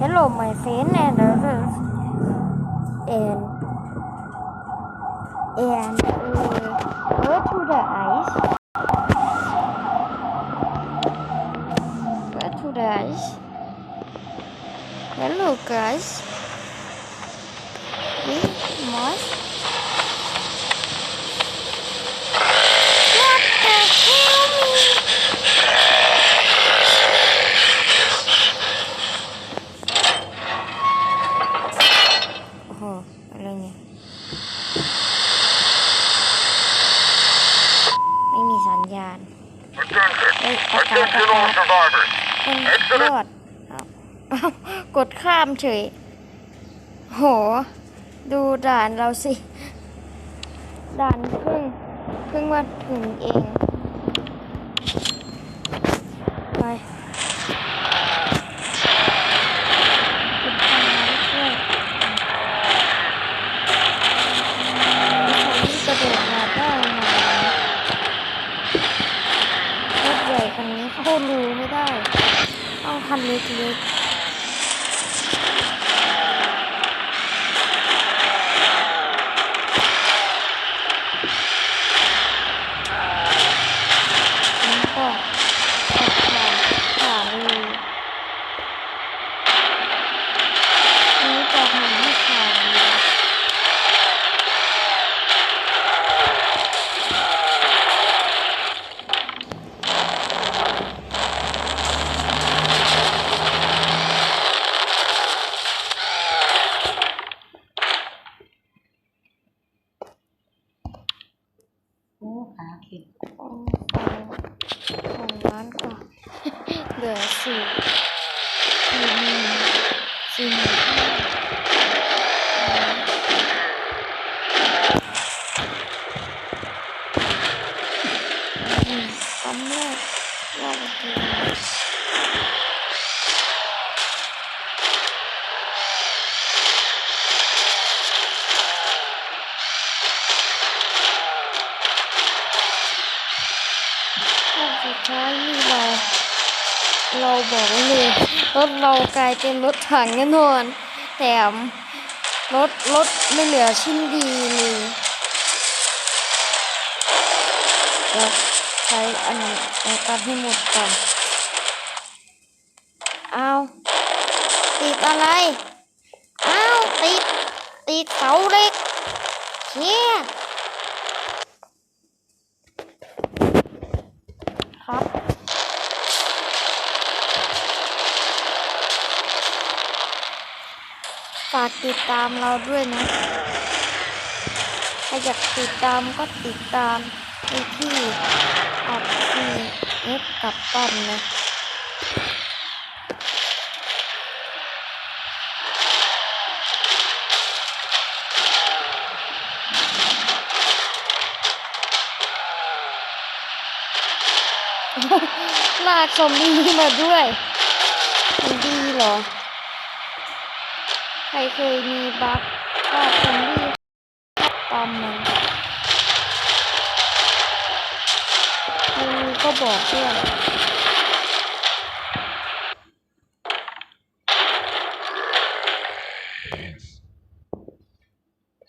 Hello, my friend, and others. and and we go to the ice. Go to the ice. Hello, guys. We must. What the hell? คนรอดเอ้าเอ้ากดข้ามเฉย โห ดูด่านเราสิ ด่านเพิ่งเพิ่งมาถึงเอง ไปปิดทางน้ำด้วยมีคนที่กระโดดมาได้ไหมรถใหญ่คันนี้เข้ารูไม่ได้ ต้องคันเล็กๆแล้วก็ตัดผ่านผ่านรูนี้จะทำให้ผ่านรู โอ้ขาเข็ด ของของร้านกว่า เหลือสี่สี่หมื่นสี่หมื่นห้าอืมตอนแรกว่าจะเป็นรอบสุดท้ายนี่เรา เราบอกไว้เลยรถ เรากลายเป็นรถถังแน่นอนแถมรถรถไม่เหลือชิ้นดีเลยเดี๋ยวใช้อันนี้ในการให้หมดก่อนเอาติดอะไรเอาติดติดเสาเล็กเชี่ยครับ ฝาก ติดตามเราด้วยนะถ้าอยากติดตามก็ติดตามในที่อัดที่เอฟกับตันนะลากซอมบี้มาด้วยมันดีเหรอ ใครเคยมีบัคว่าซอมบี้ตามมันใครมีก็บอกด้วย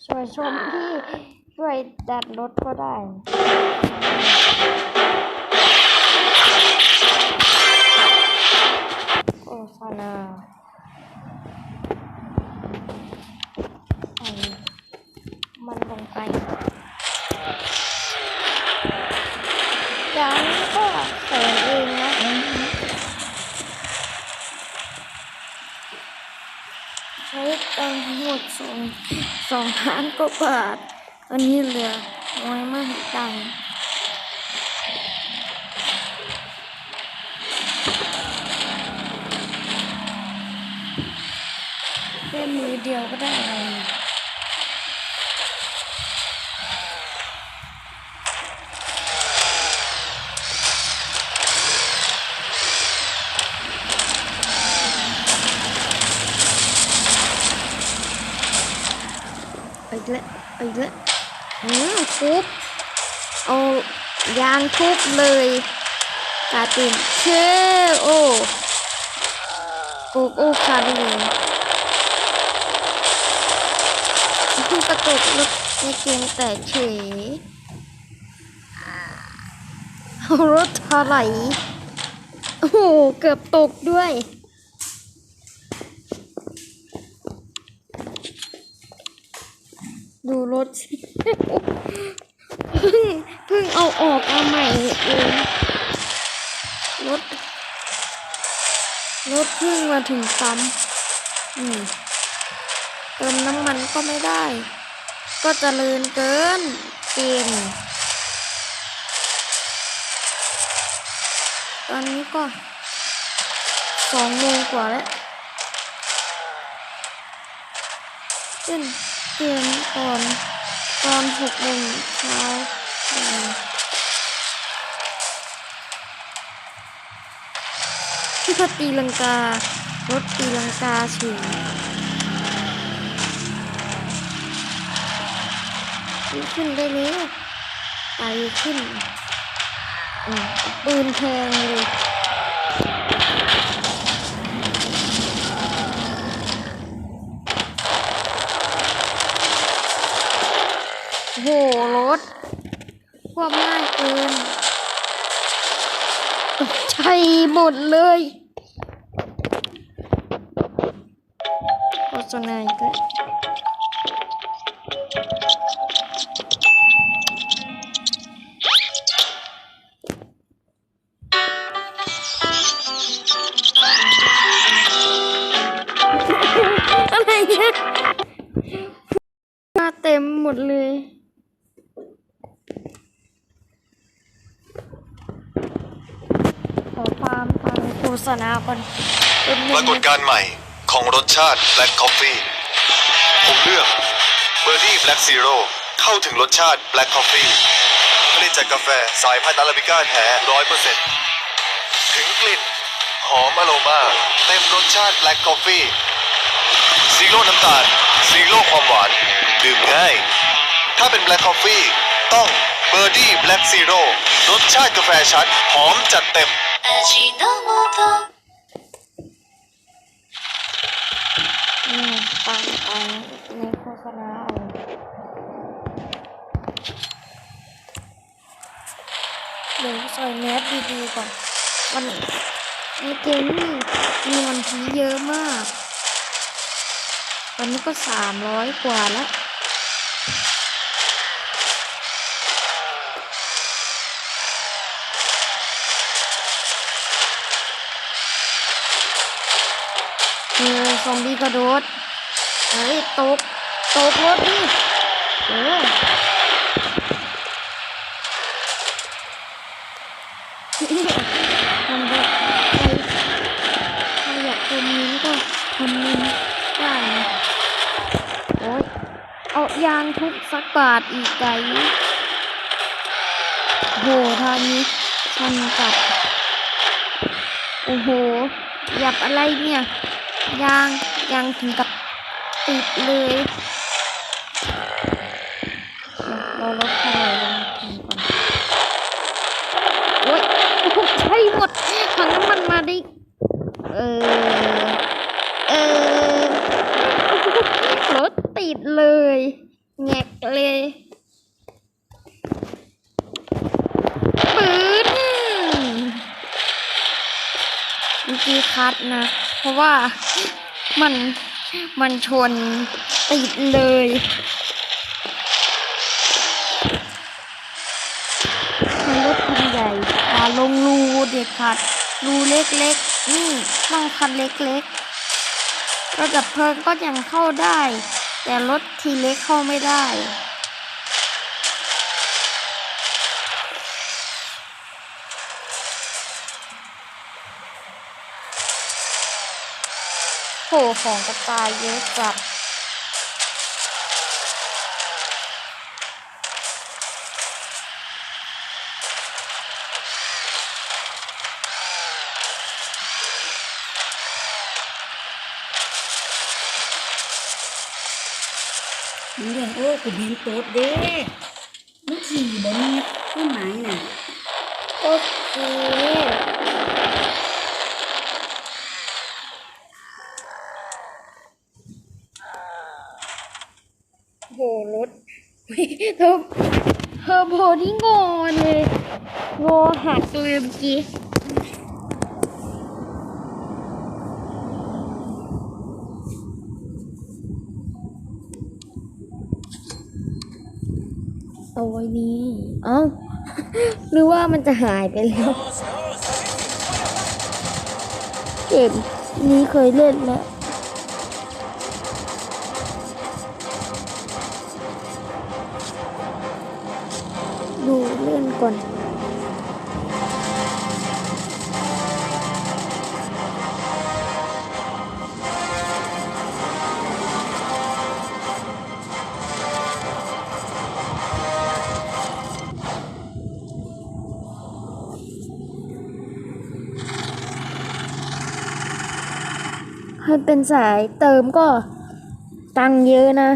ช่วยชมพี่ช่วยดัดรถก็ได้โอ้ฟานาใส่มันลงไป จากนั้นก็ใส่เองนะใช้ตังค์ทั้งหมดสองสองล้านกว่าบาทตอนนี้เหลือน้อยมากตังค์แค่มือเดียวก็ได้ อะไรเนี่ยไปเลยไปเลยอืมทุบเอายางทุบเลยกาตินเชโอโกโก้คาร์เลยเพิ่งกระตุกรถในเกมแต่เฉยรถถลายโอ้โห เกือบตกด้วย ดูรถสิเพิ่งเพิ่งเอาออกมาใหม่เองรถรถเพิ่งมาถึงปั๊มอืมเติมน้ำมันก็ไม่ได้ ก็เจริญเกินเกมตอนนี้ก็สองโมงกว่าแล้วเล่น เกมตอนตอนหกโมงเช้าอืมที่เขาตีลังการถตีลังกาถึงขึ้นได้แล้วไปขึ้นอืมปืนแทงเลย โหร ถควบง่ายเกินตกใจหมดเลยโฆษณาอีกแล้วอะไรเนี่ยมาเต็มหมดเลย อความฟังโฆษณาก่อนปรากฏการณ์ใหม่ของรสชาติ Black Coffee ผมเลือก Birdie Black Zero เข้าถึงรสชาติ Black Coffee ผลิตจากกาแฟสายพันธุ์อาราบิก้าแท้ร้อยเปอร์เซ็นต์ถึงกลิ่น หอมอโรมาเต็มรสชาติ Black Coffee ซีโร่น้ำตาลซีโร่ความหวาน ดื่มง่าย ถ้าเป็น Black Coffee ต้อง Birdie Black Zero รสชาติกาแฟชัด หอมจัดเต็ม 味の素 อืมฟังฟังในโฆษณาเอาเดี๋ยวใส่แมสดีๆก่อนวันในเกมนี่มีวันพีเยอะมาก ตอนนี้ก็สามร้อยกว่าแล้ว กระโดด เฮ้ยตก ตกรถดิเออมันแบบใครใครอยากคอมเมนต์ก็คอมเมนต์ได้โอ๊ยเอายางทุบสักบาทอีกไกโหทางนี้ชันกลับ โอ้โหหยับอะไรเนี่ย ยาง ยางถึงกับติดเลยเราลดขนาดลงถึงก่อนโอ๊ยโอ้ใช่หมดถังน้ำมันมาได้ เออ เออรถติดเลยแงกเลยปืนเมื่อกี้คัดนะ เพราะว่า มันมันชนติดเลยมันรถคันใหญ่พาลงรูเด็ดขาดรูเล็กๆนี่ต้องคันเล็กๆรถดับเพลิงก็ยังเข้าได้ แต่รถทีเล็กเข้าไม่ได้ โหของกระตายเยอะจัดนี่เรื่องโอ้กูเห็นโต๊ดเด้มันขี่บ่มีต้นไม้น่ะโอเค เธอเธอโบที่งอเลยงอหักเลยเมื่อกี้เอาไว้นี้เอ้าหรือว่ามันจะหายไปแล้ว เกมนี้เคยเล่นแล้ว ก่อนให้เป็นสายเติมก็ตังเยอะนะ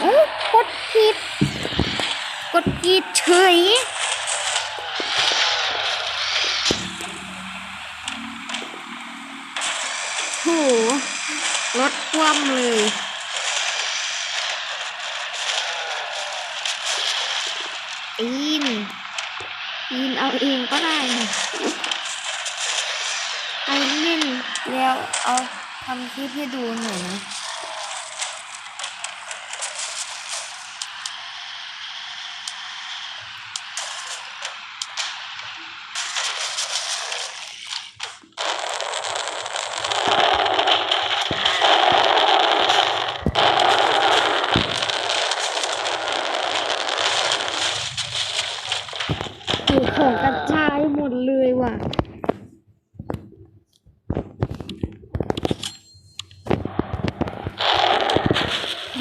เอ้าก ดผิดกดผิดเฉยโหรถคว่ำเลยปีนปีนเอาเองก็ได้นะไปเล่นแล้วเอาทำคลิปให้ดูหน่อยนะ โอ้ของกระจายหมดเลยว่ะ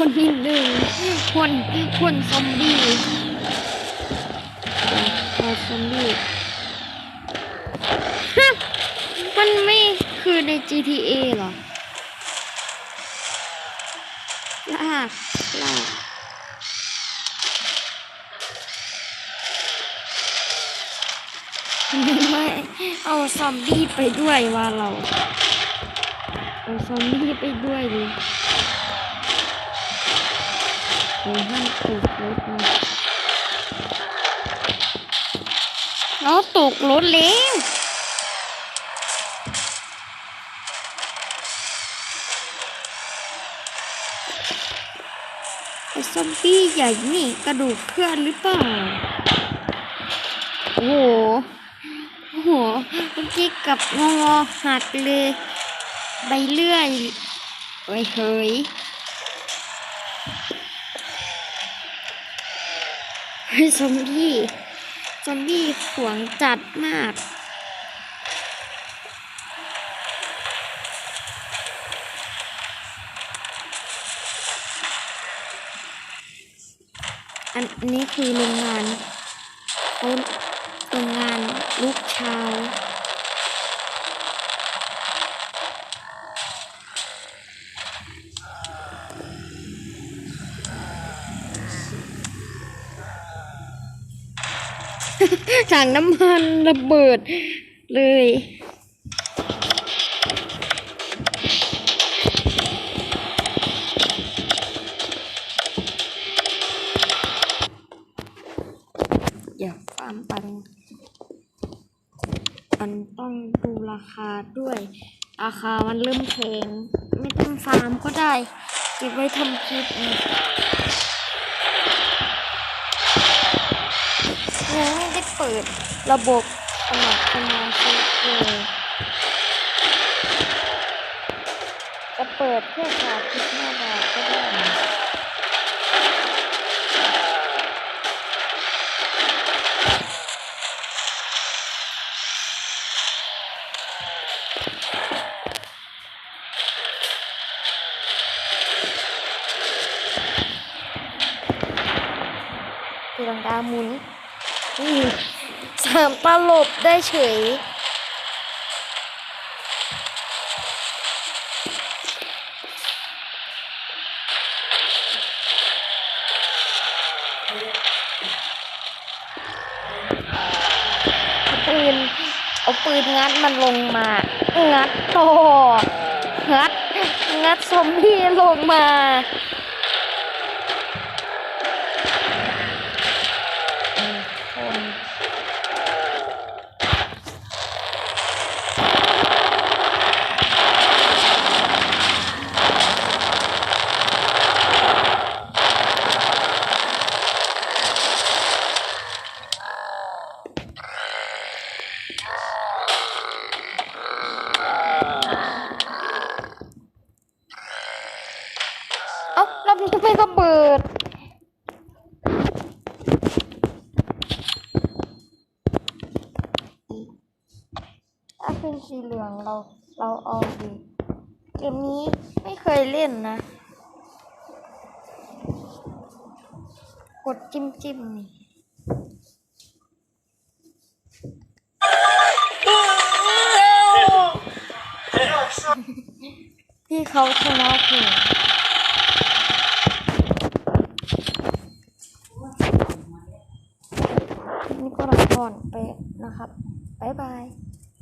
คนที่หนึ่งคนคนซอมบี้เดี๋ยวเอาซอมบี้ฮะมันไม่คือใน GTA หรอลากลากไม่เอาซอมบี้ไปด้วยว่าเรา เอาซอมบี้ไปด้วยดิ เดี๋ยวห้ามตกรถนะเราตกรถแล้วไอ้ซอมบี้ใหญ่นี่ กระดูกเคลื่อนหรือเปล่า โอ้โหโอ้โหเมื่อกี้กับงอหักเลย ใบเลื่อยไว้ยเฮ้ย ซอมบี้ ซอมบี้ขวงจัดมาก อันนี้คือโรงงานโรงงานลูกชาว ถังน้ำมันระเบิดเลยอย่าฟาร์มไปมันต้องดูราคาด้วย ราคามันเริ่มแพงไม่ต้องฟาร์มก็ได้ เก็บไว้ทำคลิปนะยังไม่ได้ เปิดระบบสมัครสมาชิกเลยจะเปิดแค่ขาดคิดหน้าบาทก็ได้นะ หมุนนี่ สามตลบได้เฉย ปืน เอาปืนงัดมันลงมา งัดต่องัด งัดซอมบี้ลงมา อืมคนเอ้าแล้วมันจะไประเบิด ถ้าเป็นสีเหลืองเราเราเอาดีเกมนี้ไม่เคยเล่นนะ กดจิ้มจิ้มนี่พี่เขาชนะคือ